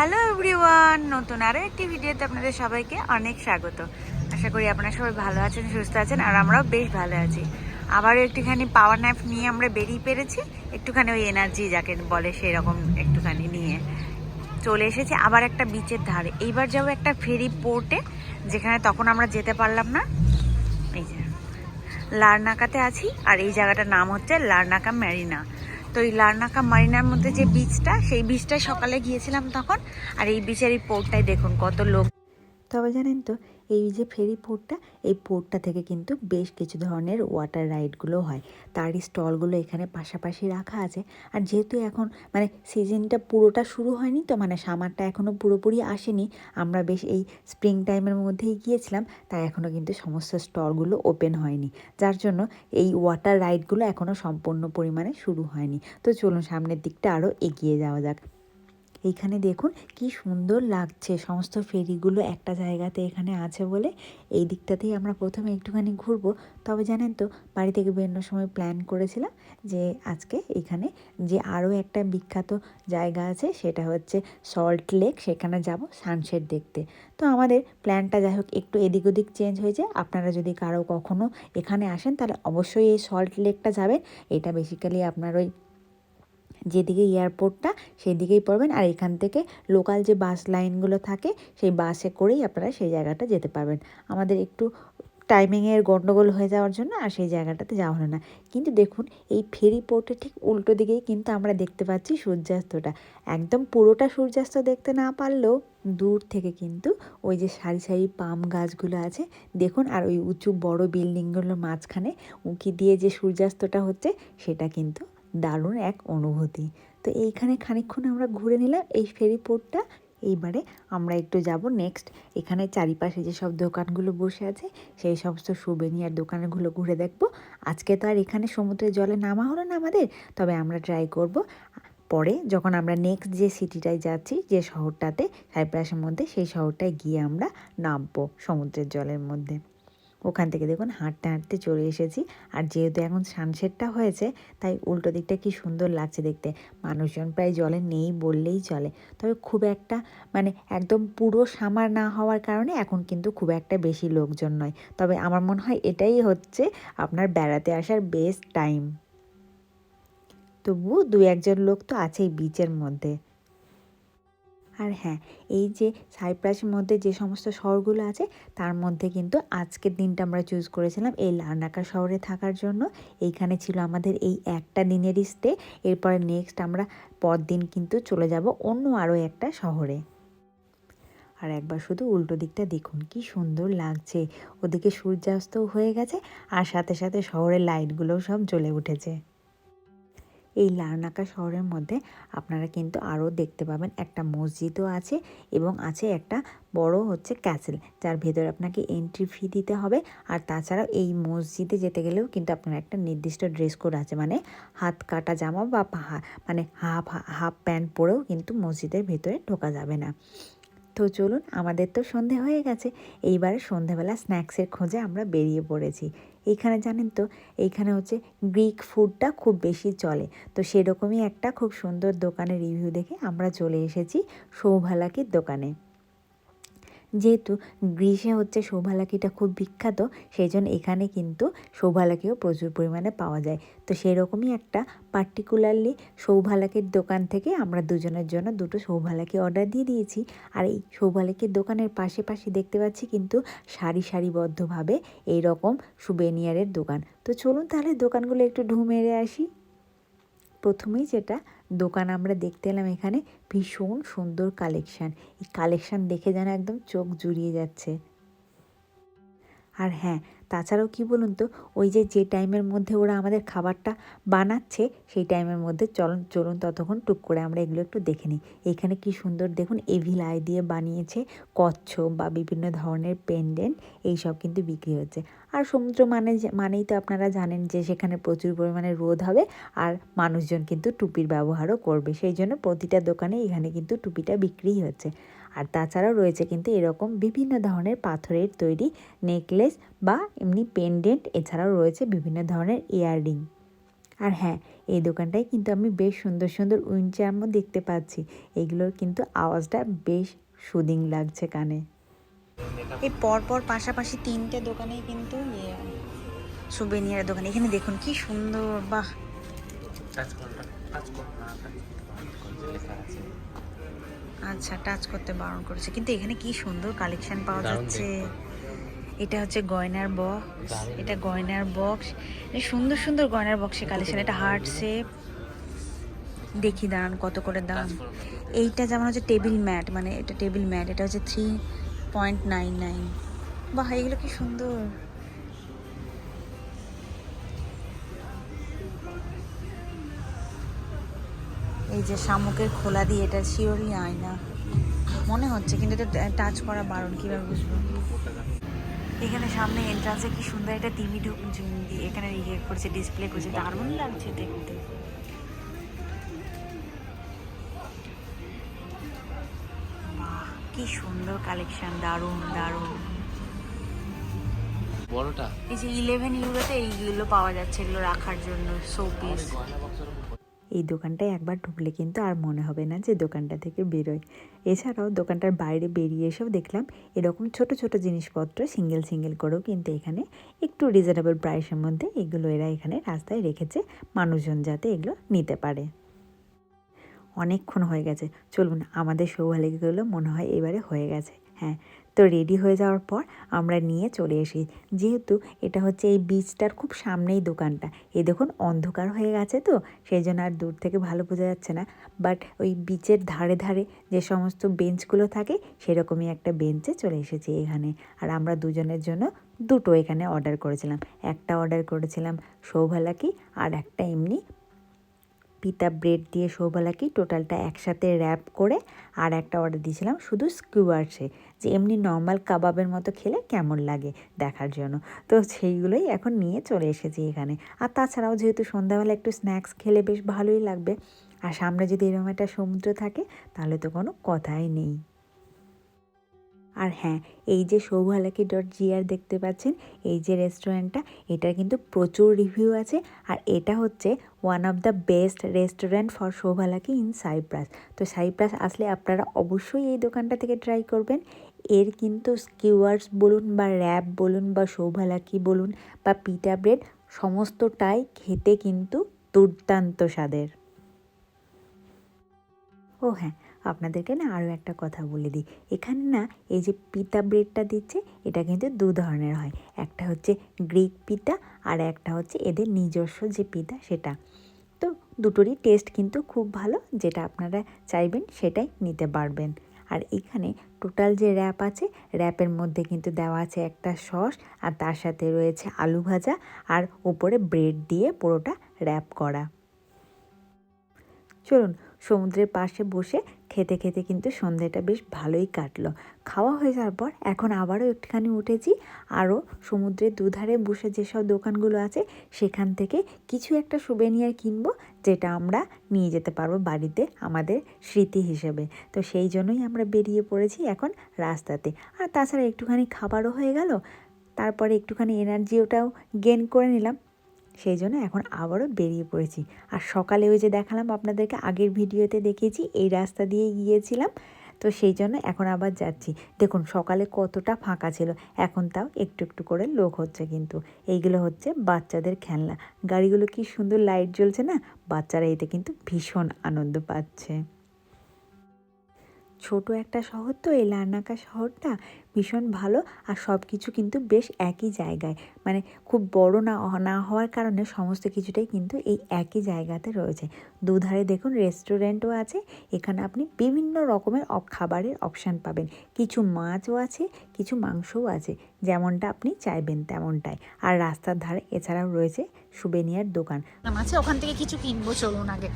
Hello everyone নতুন আরও একটি ভিডিওতে আপনাদের সবাইকে অনেক স্বাগত। আশা করি আপনারা সবাই ভালো আছেন, সুস্থ আছেন, আর আমরাও বেশ ভালো আছি। আবারও একটুখানি পাওয়ার ন্যাপ নিয়ে আমরা বেরিয়ে পেরেছি। একটুখানি ওই এনার্জি যাকে বলে সেরকম একটুখানি নিয়ে। চলে এসেছি আবার একটা বিচের ধারে। এইবার যাব একটা ফেরি পোর্টে যেখানে তখন আমরা যেতে পারলাম না। এই যে, লারনাকাতে আছি, আর এই জায়গাটার নাম হচ্ছে লারনাকা ম্যারিনা তো ওই লারনাকা মারিনার মধ্যে যে বিচটা সেই বিচটায় সকালে গিয়েছিলাম তখন। আর এই বিচের এই পোর্টটাই দেখুন কত লোক। তবে জানেন তো এই যে ফেরি পোর্টটা, এই পোর্টটা থেকে কিন্তু বেশ কিছু ধরনের ওয়াটার রাইডগুলো হয়। তারই স্টলগুলো এখানে পাশাপাশি রাখা আছে। আর যেহেতু এখন মানে সিজনটা পুরোটা শুরু হয়নি তো মানে সামারটা এখনও পুরোপুরি আসেনি, আমরা বেশ এই স্প্রিং টাইমের মধ্যেই গিয়েছিলাম, তাই এখনও কিন্তু সমস্ত স্টলগুলো ওপেন হয়নি। যার জন্য এই ওয়াটার রাইডগুলো এখনও সম্পূর্ণ পরিমাণে শুরু হয়নি। তো চলুন সামনের দিকটা আরও এগিয়ে যাওয়া যাক। এইখানে দেখুন কি সুন্দর লাগছে। সমস্ত ফেরিগুলো একটা জায়গাতে এখানে আছে বলে এই দিকটাতেই আমরা প্রথমে একটুখানি ঘুরবো। তবে জানেন তো, বাড়ি থেকে বেরোনোর সময় প্ল্যান করেছিলাম যে আজকে এখানে যে আরও একটা বিখ্যাত জায়গা আছে সেটা হচ্ছে সল্ট লেক সেখানে যাব সানসেট দেখতে। তো আমাদের প্ল্যানটা যাই হোক, একটু এদিক ওদিক চেঞ্জ হয়েছে। আপনারা যদি কারও কখনো এখানে আসেন, তাহলে অবশ্যই এই সল্ট লেকটা যাবেন। এটা বেসিক্যালি আপনার ওই যেদিকে এয়ারপোর্টটা সেই দিকেই পড়বেন। আর এখান থেকে লোকাল যে বাস লাইনগুলো থাকে, সেই বাসে করেই আপনারা সেই জায়গাটা যেতে পারবেন। আমাদের একটু টাইমিংয়ের গণ্ডগোল হয়ে যাওয়ার জন্য আর সেই জায়গাটাতে যাওয়া হলো না। কিন্তু দেখুন, এই ফেরি পোর্টে ঠিক উল্টো দিকেই কিন্তু আমরা দেখতে পাচ্ছি সূর্যাস্তটা। একদম পুরোটা সূর্যাস্ত দেখতে না পারলেও দূর থেকে কিন্তু ওই যে সারি সারি পাম গাছগুলো আছে, দেখুন, আর ওই উঁচু বড় বিল্ডিংগুলোর মাঝখানে উঁকি দিয়ে যে সূর্যাস্তটা হচ্ছে, সেটা কিন্তু দারুণ এক অনুভূতি। তো এইখানে খানিকক্ষণ আমরা ঘুরে নিলাম, এই ফেরি পোর্টটা এইবারে আমরা একটু যাব নেক্সট। এখানে চারিপাশে যে সব দোকানগুলো বসে আছে, সেই সমস্ত সুবেনিয়ার দোকানগুলো ঘুরে দেখব। আজকে তো আর এখানে সমুদ্রের জলে নামা হলো না আমাদের, তবে আমরা ট্রাই করব। পরে যখন আমরা নেক্সট যে সিটিটায় যাচ্ছি, যে শহরটাতে সাইপ্রাসের মধ্যে, সেই শহরটায় গিয়ে আমরা নামবো সমুদ্রের জলের মধ্যে। ওখান থেকে দেখুন হাঁটতে হাঁটতে চলে এসেছি। আর যেহেতু এখন সানসেটটা হয়েছে, তাই উল্টো দিকটা কি সুন্দর লাগছে দেখতে। মানুষজন প্রায় জলে নেই বললেই চলে। তবে খুব একটা মানে একদম পুরো সামার না হওয়ার কারণে এখন কিন্তু খুব একটা বেশি লোকজন নয়। তবে আমার মনে হয় এটাই হচ্ছে আপনার বেড়াতে আসার বেস্ট টাইম তবুও দু একজন লোক তো আছেই বিচের মধ্যে। আর হ্যাঁ এই যে সাইপ্রাসের মধ্যে যে সমস্ত শহরগুলো আছে, তার মধ্যে কিন্তু আজকের দিনটা আমরা চুজ করেছিলাম এই লার্নাকা শহরে থাকার জন্য। এইখানে ছিল আমাদের এই একটা দিনের স্টে এরপরে নেক্সট আমরা পরদিন কিন্তু চলে যাব অন্য আরও একটা শহরে। আর একবার শুধু উল্টো দিকটা দেখুন, কি সুন্দর লাগছে। ওদিকে সূর্যাস্তও হয়ে গেছে আর সাথে সাথে শহরের লাইটগুলোও সব জ্বলে উঠেছে। এই লারনাকা শহরের মধ্যে আপনারা কিন্তু আরও দেখতে পাবেন একটা মসজিদও আছে এবং আছে একটা বড় হচ্ছে ক্যাসেল, যার ভেতরে আপনাকে এন্ট্রি ফি দিতে হবে। আর তাছাড়াও এই মসজিদে যেতে গেলেও কিন্তু আপনার একটা নির্দিষ্ট ড্রেস কোড আছে মানে হাত কাটা জামা বা মানে হাফ হাফ প্যান্ট পরেও কিন্তু মসজিদের ভেতরে ঢোকা যাবে না। তো চলুন, আমাদের তো সন্ধে হয়ে গেছে। এইবারে সন্ধেবেলা স্ন্যাক্সের খোঁজে আমরা বেরিয়ে পড়েছি। এইখানে জানেন তো, এইখানে হচ্ছে গ্রিক ফুডটা খুব বেশি চলে। তো সেরকমই একটা খুব সুন্দর দোকানের রিভিউ দেখে আমরা চলে এসেছি সৌভালাকির দোকানে। যেহেতু গ্রীষে হচ্ছে শোভালাকিটা খুব বিখ্যাত সেই জন্য এখানে কিন্তু শোভালাকিও প্রচুর পরিমাণে পাওয়া যায়। তো সেরকমই একটা পার্টিকুলারলি সৌভালাকির দোকান থেকে আমরা দুজনের জন্য দুটো সৌভালাকি অর্ডার দিয়ে দিয়েছি। আর এই সৌভালাকির দোকানের পাশে পাশে দেখতে পাচ্ছি কিন্তু সারি সারিবদ্ধভাবে এই রকম সুবেনিয়ারের দোকান। তো চলুন তাহলে দোকানগুলো একটু ঢু মেরে আসি। প্রথমেই যেটা দোকান আমরা দেখতে এলাম এখানে ভীষণ সুন্দর কালেকশান। এই কালেকশান দেখে যেন একদম চোখ জুড়িয়ে যাচ্ছে। আর হ্যাঁ তাছাড়াও কি বলুন তো, ওই যে যে টাইমের মধ্যে ওরা আমাদের খাবারটা বানাচ্ছে, সেই টাইমের মধ্যে চলুন চলুন ততক্ষণ টুক করে আমরা এগুলো একটু দেখে নিই। এখানে কি সুন্দর দেখুন এভিল আই দিয়ে বানিয়েছে, কচ্ছপ বা বিভিন্ন ধরনের পেন্ডেন্ট এইসব কিন্তু বিক্রি হচ্ছে। আর সমুদ্র মানে মানেই তো আপনারা জানেন যে, সেখানে প্রচুর পরিমাণে রোদ হবে আর মানুষজন কিন্তু টুপির ব্যবহারও করবে। সেই জন্য প্রতিটা দোকানে এখানে কিন্তু টুপিটা বিক্রি হচ্ছে। আর তাছাড়াও রয়েছে কিন্তু এরকম বিভিন্ন ধরনের পাথরের তৈরি নেকলেস বা এমনি পেন্ডেন্ট এছাড়াও রয়েছে বিভিন্ন ধরনের ইয়াররিং আর হ্যাঁ এই দোকানটায় কিন্তু আমি বেশ সুন্দর সুন্দর উইন্ড চার্মও দেখতে পাচ্ছি। এগুলোর কিন্তু আওয়াজটা বেশ সুদিং লাগছে কানে। এই পরপর পাশাপাশি তিনটে দোকানেই কিন্তু ইয়ে সুবেনিয়ার দোকান। এখানে দেখুন কি সুন্দর বাহ! আচ্ছা টাচ করতে বারণ করেছে। কিন্তু এখানে কি সুন্দর কালেকশন পাওয়া যাচ্ছে। এটা হচ্ছে গয়নার বক্স এটা গয়নার বক্স সুন্দর সুন্দর গয়নার বক্সের কালেকশন এটা হার্ট শেপ দেখি দাঁড়ান কত করে দাম? এইটা যেমন হচ্ছে টেবিল ম্যাট মানে এটা টেবিল ম্যাট এটা হচ্ছে থ্রি পয়েন্ট নাইন নাইন বাহ এগুলো কি সুন্দর। এই যে শামুকের খোলা দিয়ে এটা শিওরলি আয়না মনে হচ্ছে কিন্তু এটা টাচ করা বারণ কীভাবে বুঝব? এখানে সামনে এন্ট্রান্সে কি সুন্দর একটা টিভি ঢুক দিয়ে এখানে ইয়ে করছে ডিসপ্লে করছে দারুণ লাগছে দেখতে। কি সুন্দর কালেকশন দারুণ দারুণ। বড়টা? এই যে ইলেভেন ইউরোতে এইগুলো পাওয়া যাচ্ছে এগুলো রাখার জন্য শোপিস এই দোকানটায় একবার ঢুকলে কিন্তু আর মনে হবে না যে দোকানটা থেকে বেরোয়। এছাড়াও দোকানটার বাইরে বেরিয়ে এসেও দেখলাম এরকম ছোট ছোট জিনিসপত্র সিঙ্গেল সিঙ্গেল করেও কিন্তু এখানে একটু রিজনেবল প্রাইসের মধ্যে এগুলো এরা এখানে রাস্তায় রেখেছে মানুষজন যাতে এগুলো নিতে পারে। অনেকক্ষণ হয়ে গেছে। চলুন, আমাদের সৌভাগ্যগুলো মনে হয় এবারে হয়ে গেছে। হ্যাঁ তো রেডি হয়ে যাওয়ার পর আমরা নিয়ে চলে এসি যেহেতু এটা হচ্ছে এই বীজটার খুব সামনেই দোকানটা। এই দেখুন, অন্ধকার হয়ে গেছে তো, সেই জন্য আর দূর থেকে ভালো বোঝা যাচ্ছে না। বাট ওই বিচের ধারে ধারে যে সমস্ত বেঞ্চগুলো থাকে, সেরকমই একটা বেঞ্চে চলে এসেছি এখানে। আর আমরা দুজনের জন্য দুটো এখানে অর্ডার করেছিলাম। একটা অর্ডার করেছিলাম সৌভালাকি আর একটা এমনি পিতা ব্রেড দিয়ে সৌবেলাকে টোটালটা একসাথে র্যাপ করে আর একটা অর্ডার দিয়েছিলাম, শুধু স্কিউয়ার্সে যে এমনি নর্মাল কাবাবের মতো খেলে কেমন লাগে দেখার জন্য। তো সেইগুলোই এখন নিয়ে চলে এসেছি এখানে। আর তাছাড়াও যেহেতু সন্ধ্যাবেলা একটু স্ন্যাক্স খেলে বেশ ভালোই লাগবে। আর সামনে যদি এরকম একটা সমুদ্র থাকে, তাহলে তো কোনো কথাই নেই। আর হ্যাঁ এই যে সৌভালাকি ডট জিআর দেখতে পাচ্ছেন, এই যে রেস্টুরেন্টটা, এটার কিন্তু প্রচুর রিভিউ আছে। আর এটা হচ্ছে one of the best restaurant for souvlaki in Cyprus তো সাইপ্রাস আসলে আপনারা অবশ্যই এই দোকানটা থেকে ট্রাই করবেন। এর কিন্তু স্কিওয়ার্স বলুন বা র্যাপ বলুন বা সৌভালাকি বলুন বা পিটা ব্রেড সমস্তটাই খেতে কিন্তু দুর্দান্ত স্বাদের। ও হ্যাঁ আপনাদেরকে না আরও একটা কথা বলে দিই। এখানে না এই যে পিতা ব্রেডটা দিচ্ছে, এটা কিন্তু দু ধরনের হয়। একটা হচ্ছে গ্রিক পিতা আর একটা হচ্ছে এদের নিজস্ব যে পিতা সেটা। তো দুটোরই টেস্ট কিন্তু খুব ভালো, যেটা আপনারা চাইবেন সেটাই নিতে পারবেন। আর এখানে টোটাল যে র্যাপ আছে, র্যাপের মধ্যে কিন্তু দেওয়া আছে একটা সস আর তার সাথে রয়েছে আলু ভাজা আর উপরে ব্রেড দিয়ে পুরোটা র্যাপ করা। চলুন সমুদ্রের পাশে বসে খেতে খেতে কিন্তু সন্ধ্যেটা বেশ ভালোই কাটলো। খাওয়া হয়ে যাওয়ার পর এখন আবারও একটুখানি উঠেছি। আরও সমুদ্রের দুধারে বসে যেসব দোকানগুলো আছে, সেখান থেকে কিছু একটা সুবেনিয়ার কিনবো, যেটা আমরা নিয়ে যেতে পারব বাড়িতে আমাদের স্মৃতি হিসেবে। তো সেই জন্যই আমরা বেরিয়ে পড়েছি এখন রাস্তাতে। আর তাছাড়া একটুখানি খাবারও হয়ে গেল। তারপরে একটুখানি এনার্জি ওটাও গেন করে নিলাম। সেই জন্য এখন আবারও বেরিয়ে পড়েছি। আর সকালে ওই যে দেখালাম আপনাদেরকে আগের ভিডিওতে দেখিয়েছি, এই রাস্তা দিয়ে গিয়েছিলাম। তো সেই জন্য এখন আবার যাচ্ছি। দেখুন, সকালে কতটা ফাঁকা ছিল। এখন তাও একটু একটু করে লোক হচ্ছে কিন্তু। এইগুলো হচ্ছে বাচ্চাদের খেলনা। গাড়িগুলো কি সুন্দর লাইট জ্বলছে না? বাচ্চারা এতে কিন্তু ভীষণ আনন্দ পাচ্ছে। ছোট একটা শহর তো, এই লার্নাকা শহরটা ভীষণ ভালো আর সব কিছু কিন্তু বেশ একই জায়গায়। মানে খুব বড় না না হওয়ার কারণে সমস্ত কিছুটাই কিন্তু এই একই জায়গাতে রয়েছে। দুধারে দেখুন রেস্টুরেন্টও আছে, এখানে আপনি বিভিন্ন রকমের খাবারের অপশান পাবেন। কিছু মাছও আছে, কিছু মাংসও আছে, যেমনটা আপনি চাইবেন তেমনটাই। আর রাস্তার ধারে এছাড়াও রয়েছে সুবেনিয়ার দোকান। আছে, ওখান থেকে কিছু কিনবো, চলুন আগে।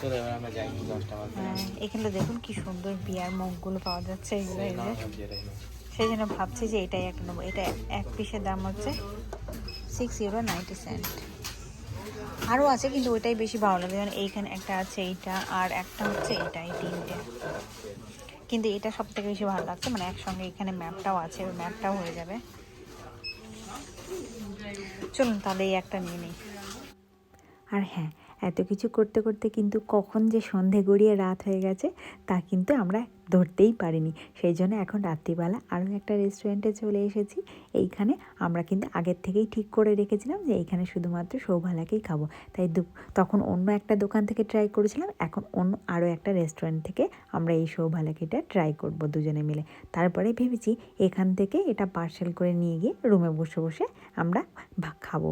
চলো এবার আমরা যাই দশটা বাজে হ্যাঁ এখানে দেখুন কি সুন্দর বিয়ার মগগুলো পাওয়া যাচ্ছে এগুলো। সেই জন্য ভাবছি যে এটাই এক নেব এটা এক পিসের দাম হচ্ছে সিক্স ইউরো নাইনটি সেন্ট আরও আছে কিন্তু ওইটাই বেশি ভালো লাগে। যেমন এইখানে একটা আছে এইটা আর একটা হচ্ছে এইটা এই তিনটে। কিন্তু এটা সব থেকে বেশি ভালো লাগছে মানে একসঙ্গে এখানে ম্যাপটাও আছে ওই ম্যাপটাও হয়ে যাবে। চলুন তাহলে এই একটা নিয়ে নিই। আর হ্যাঁ এত কিছু করতে করতে কিন্তু কখন যে সন্ধে গড়িয়ে রাত হয়ে গেছে, তা কিন্তু আমরা ধরতেই পারিনি। সেই জন্য এখন রাত্রিবেলা আরও একটা রেস্টুরেন্টে চলে এসেছি। এইখানে আমরা কিন্তু আগের থেকেই ঠিক করে রেখেছিলাম যে এইখানে শুধুমাত্র সৌভালাকেই খাব। তাই তখন অন্য একটা দোকান থেকে ট্রাই করেছিলাম, এখন অন্য আরও একটা রেস্টুরেন্ট থেকে আমরা এই সৌভালাকিটা ট্রাই করব দুজনে মিলে। তারপরে ভেবেছি এখান থেকে এটা পার্সেল করে নিয়ে গিয়ে রুমে বসে বসে আমরা খাব।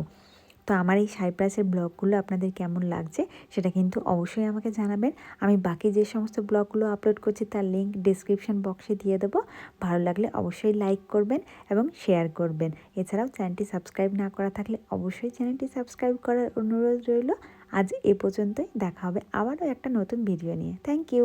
তো আমার এই সাইপ্রাসের ব্লগগুলো আপনাদের কেমন লাগছে সেটা কিন্তু অবশ্যই আমাকে জানাবেন। আমি বাকি যে সমস্ত ব্লগগুলো আপলোড করছি তার লিঙ্ক ডিসক্রিপশন বক্সে দিয়ে দেবো। ভালো লাগলে অবশ্যই লাইক করবেন এবং শেয়ার করবেন। এছাড়াও চ্যানেলটি সাবস্ক্রাইব না করা থাকলে অবশ্যই চ্যানেলটি সাবস্ক্রাইব করার অনুরোধ রইল। আজ এ পর্যন্তই। দেখা হবে আবারও একটা নতুন ভিডিও নিয়ে। Thank you.